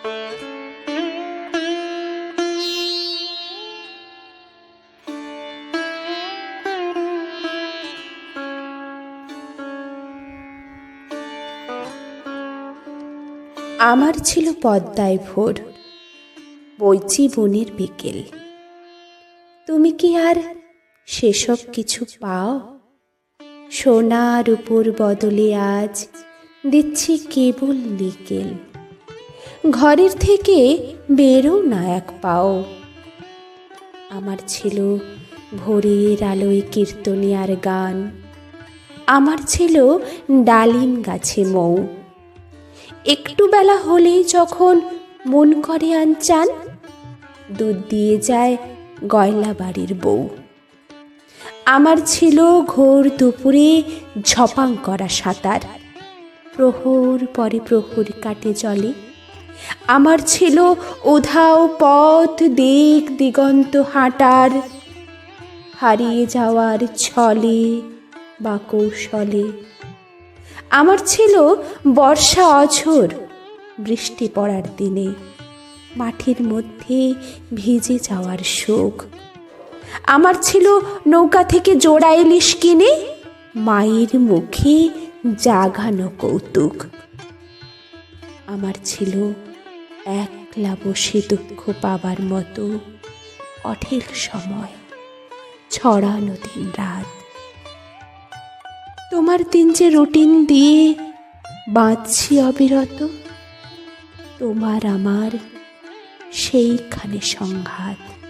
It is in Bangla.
আমার ছিল পদ্মায় ভোর বইচি বনের বিকেল। তুমি কি আর সেসব কিছু পাও? সোনার উপর বদলে আজ দিচ্ছি কেবল নিকেল। ঘরের থেকে বেরো না এক পাও। আমার ছিল ভোরের আলোয় কীর্তনী আর গান। আমার ছিল ডালিম গাছে মৌ। একটু বেলা হলেই যখন মন করে আনচান, দুধ দিয়ে যায় গয়লা বাড়ির বউ। আমার ছিল ঘোর দুপুরে ঝপাং করা সাঁতার। প্রহর পরে প্রহর কাটে জলে। আমার ছিল উধাও পথ দিক দিগন্ত হাঁটার। হারিয়ে যাওয়ার ছলে বা কৌশলে। আমার ছিল বর্ষা অঝোর, বৃষ্টি পড়ার দিনে। মাঠের মধ্যে ভিজে যাওয়ার শোক। আমার ছিল নৌকা থেকে জোড়া ইলিশ কিনে, মায়ের মুখে জাগানো কৌতুক। আমার ছিল একলা বসে দুঃখ পাবার মতো অঠেক সময় ছড়ানো দিন রাত। তোমার দিন যে রুটিন দিয়ে বাঁচছি অবিরত, তোমার আমার সেইখানে সংঘাত।